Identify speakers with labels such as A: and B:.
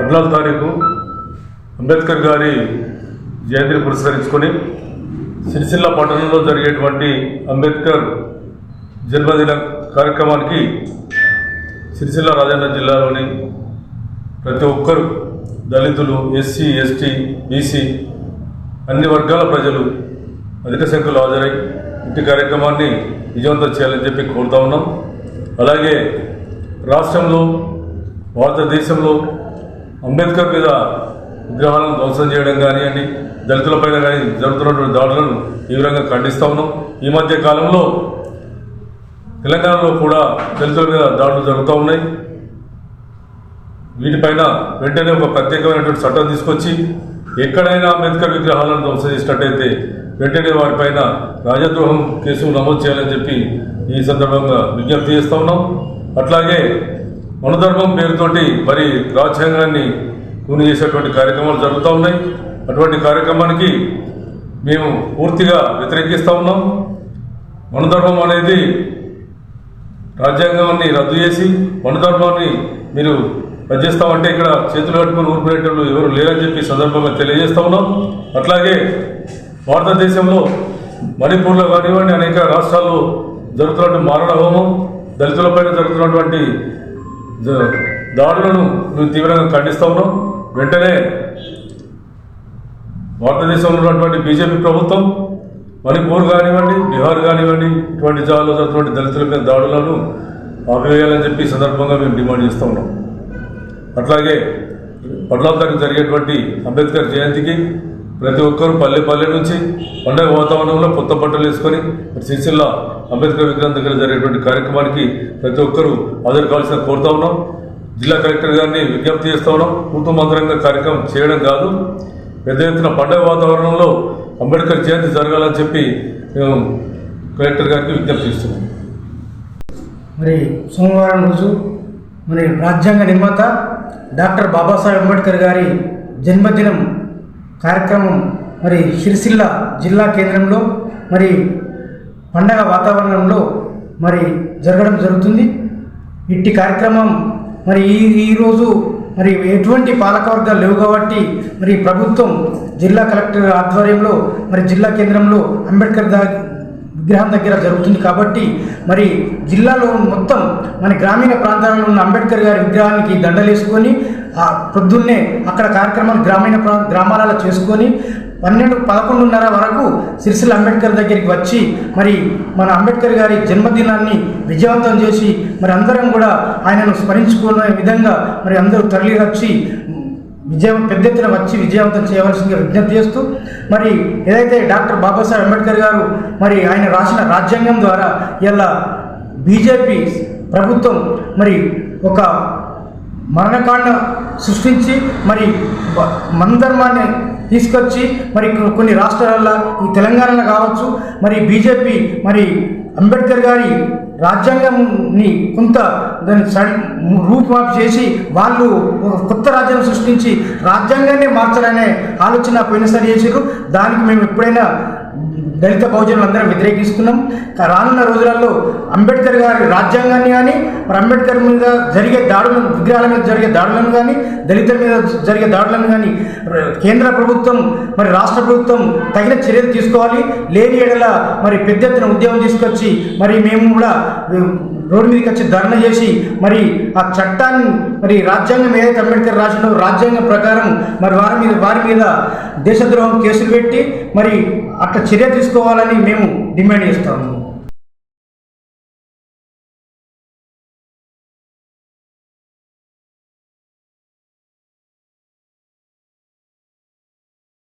A: పద్నాలుగు తారీఖు అంబేద్కర్ గారి జయంతిని పురస్కరించుకొని సిరిసిల్ల పట్టణంలో జరిగేటువంటి అంబేద్కర్ జన్మదిన కార్యక్రమానికి సిరిసిల్ల రాజన్న జిల్లాలోని ప్రతి ఒక్కరు దళితులు ఎస్సీ ఎస్టీ బీసీ అన్ని వర్గాల ప్రజలు అధిక సంఖ్యలో హాజరై ఇంటి కార్యక్రమాన్ని విజయవంతం చేయాలని చెప్పి కోరుతా ఉన్నాం. అలాగే రాష్ట్రంలో భారతదేశంలో అంబేద్కర్ మీద విగ్రహాలను ధ్వంసం చేయడం కానివ్వండి దళితులపైన కానీ జరుగుతున్నటువంటి దాడులను తీవ్రంగా ఖండిస్తూ ఉన్నాం. ఈ మధ్య కాలంలో తెలంగాణలో కూడా దళితుల మీద దాడులు జరుగుతూ ఉన్నాయి. వీటిపైన వెంటనే ఒక ప్రత్యేకమైనటువంటి చట్టం తీసుకొచ్చి ఎక్కడైనా అంబేద్కర్ విగ్రహాలను ధ్వంసం చేసినట్టయితే వెంటనే వారిపైన రాజద్రోహం కేసు నమోదు చేయాలని చెప్పి ఈ సందర్భంగా విజ్ఞప్తి చేస్తూ ఉన్నాం. అట్లాగే మనధర్మం పేరుతోటి మరి రాజ్యాంగాన్ని కూని చేసేటువంటి కార్యక్రమాలు జరుగుతూ ఉన్నాయి. అటువంటి కార్యక్రమానికి మేము పూర్తిగా వ్యతిరేకిస్తూ ఉన్నాం. మనధర్మం అనేది రాజ్యాంగాన్ని రద్దు చేసి మనధర్మాన్ని మీరు రద్దు చేస్తామంటే ఇక్కడ చేతులు కట్టుకుని ఊరుకునేటప్పుడు ఎవరు లేరని చెప్పి సందర్భంగా తెలియజేస్తూ ఉన్నాం. అట్లాగే భారతదేశంలో మణిపూర్లో కానివ్వండి అనేక రాష్ట్రాల్లో జరుగుతున్నటువంటి మారణ హోమం దళితులపైన జరుగుతున్నటువంటి దాడులను మేము తీవ్రంగా ఖండిస్తా ఉన్నాం వెంటనే భారతదేశంలో ఉన్నటువంటి బీజేపీ ప్రభుత్వం మణిపూర్ కానివ్వండి బీహార్ కానివ్వండి ఇటువంటి జాగాలో జరుగుతున్న దళితుల మీద దాడులను ఆపివేయాలని చెప్పి సందర్భంగా మేము డిమాండ్ చేస్తూ ఉన్నాం. అట్లాగే పద్నాలుగు జరిగేటువంటి అంబేద్కర్ జయంతికి ప్రతి ఒక్కరు పల్లె పల్లె నుంచి పండగ వాతావరణంలో కొత్త బట్టలు వేసుకొని మరి సిరిసిల్ల అంబేద్కర్ విగ్రహం దగ్గర జరిగేటువంటి కార్యక్రమానికి ప్రతి ఒక్కరూ హాజరు కావాల్సిన కోరుతా ఉన్నాం. జిల్లా కలెక్టర్ గారిని విజ్ఞప్తి చేస్తా ఉన్నాం. కుటుంబంతరంగా కార్యక్రమం చేయడం కాదు. పెద్ద ఎత్తున పండగ వాతావరణంలో అంబేద్కర్ జయంతి జరగాలని చెప్పి మేము కలెక్టర్ గారికి విజ్ఞప్తి చేస్తున్నాం.
B: మరి సోమవారం రోజు మరి రాజ్యాంగ నిర్మాత డాక్టర్ బాబాసాహెబ్ అంబేద్కర్ గారి జన్మదినం కార్యక్రమం మరి సిరిసిల్ల జిల్లా కేంద్రంలో మరి పండగ వాతావరణంలో మరి జరగడం జరుగుతుంది. ఇట్టి కార్యక్రమం మరి ఈ ఈరోజు మరి ఎటువంటి పాలకవర్గాలు లేవు కాబట్టి మరి ప్రభుత్వం జిల్లా కలెక్టర్ ఆధ్వర్యంలో మరి జిల్లా కేంద్రంలో అంబేద్కర్ దా విగ్రహం దగ్గర జరుగుతుంది కాబట్టి మరి జిల్లాలో మొత్తం మన గ్రామీణ ప్రాంతాలలో ఉన్న అంబేద్కర్ గారి విగ్రహానికి దండలేసుకొని పొద్దున్నే అక్కడ కార్యక్రమాలు గ్రామీణ ప్రా గ్రామాలలో చేసుకొని పన్నెండు పదకొండున్నర వరకు సిరిసిల్ల అంబేద్కర్ దగ్గరికి వచ్చి మరి మన అంబేద్కర్ గారి జన్మదినాన్ని విజయవంతం చేసి మరి అందరం కూడా ఆయనను స్మరించుకునే విధంగా మరి అందరూ తరలి వచ్చి విజయం పెద్ద ఎత్తున వచ్చి విజయవంతం చేయవలసిందిగా విజ్ఞప్తి చేస్తూ మరి ఏదైతే డాక్టర్ బాబాసాహెబ్ అంబేద్కర్ గారు మరి ఆయన రాసిన రాజ్యాంగం ద్వారా ఇలా బీజేపీ ప్రభుత్వం మరి ఒక మరణకాండ సృష్టించి మరి మందర్మాన్ని తీసుకొచ్చి మరి కొన్ని రాష్ట్రాలలో ఈ తెలంగాణలో కావచ్చు మరి బీజేపీ మరి అంబేద్కర్ గారి రాజ్యాంగంని కొంత దాన్ని రూపుమాపు చేసి వాళ్ళు కొత్త రాజ్యాంగం సృష్టించి రాజ్యాంగాన్ని మార్చాలనే ఆలోచన పోయినసారి చేసారు దానికి మేము ఎప్పుడైనా దళిత బహుజనులు అందరం వ్యతిరేకిస్తున్నాం. రానున్న రోజులలో అంబేద్కర్ గారి రాజ్యాంగాన్ని కానీ మరి అంబేద్కర్ మీద జరిగే దాడులను విగ్రహాల మీద జరిగే దాడులను కానీ దళితుల మీద జరిగే దాడులను కానీ కేంద్ర ప్రభుత్వం మరి రాష్ట్ర ప్రభుత్వం తగిన చర్యలు తీసుకోవాలి. లేని ఎడల మరి పెద్ద ఎత్తున ఉద్యమం తీసుకొచ్చి మరి మేము కూడా రోడ్డు మీదకి వచ్చి ధర్నా చేసి మరి ఆ చట్టాన్ని మరి రాజ్యాంగం ఏదైతే అంబేద్కర్ రాసిండో రాజ్యాంగం ప్రకారం మరి వారి మీద వారి మీద దేశద్రోహం కేసులు పెట్టి మరి అట్లా చర్య తీసుకోవాలని మేము డిమాండ్ చేస్తాము.